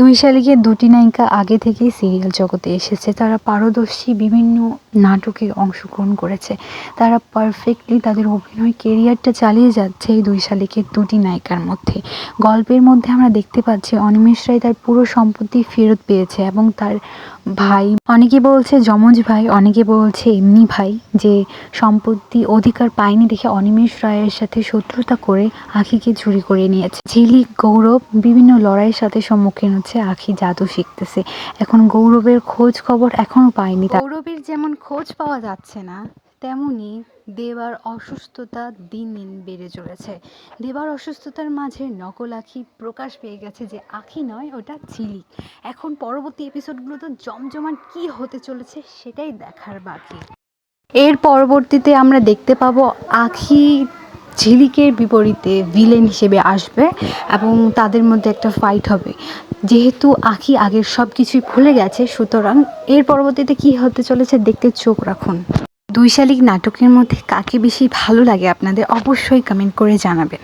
দুই শালিকে দুটি নায়িকা আগে থেকেই সিরিয়াল জগতে এসেছে। তারা পারদর্শী বিভিন্ন নাটকে অংশগ্রহণ করেছে। তারা পারফেক্টলি তাদের অভিনয় কেরিয়ারটা চালিয়ে যাচ্ছে এই দুই শালিকের দুটি নায়িকার মধ্যে। গল্পের মধ্যে আমরা দেখতে পাচ্ছি অনিমেষ রায় তার পুরো সম্পত্তি ফেরত পেয়েছে এবং তার ভাই, অনেকে বলছে যমজ ভাই, অনেকে বলছে এমনি ভাই, যে সম্পত্তি অধিকার পায়নি দেখে অনিমেষ রায়ের সাথে শত্রুতা করে আখিকে চুরি করে নিয়েছে। ঝিলিক গৌরব বিভিন্ন লড়াইয়ের সাথে সম্মুখীন হচ্ছে, আখি জাদু শিখতেছে। এখন গৌরবের খোঁজ খবর এখনও পায়নি গৌরবের যেমন খোঁজ পাওয়া যাচ্ছে না তেমনি দেবার অসুস্থতা দিন দিন বেড়ে চলেছে। দেবার অসুস্থতার মাঝে নকল আখি প্রকাশ পেয়ে গেছে যে আখি নয়, ওটা ঝিলিক। এখন পরবর্তী এপিসোডগুলোতে জমজমাট কি হতে চলেছে সেটাই দেখার বাকি। এর পরবর্তীতে আমরা দেখতে পাবো আখি ঝিলিকের বিপরীতে ভিলেন হিসেবে আসবে এবং তাদের মধ্যে একটা ফাইট হবে। যেহেতু আখি আগের সব কিছুই ভুলে গেছে, সুতরাং এর পরবর্তীতে কি হতে চলেছে দেখতে চোখ রাখুন। দুই শালিক নাটকের মধ্যে কাকে বেশি ভালো লাগে আপনাদের অবশ্যই কমেন্ট করে জানাবেন।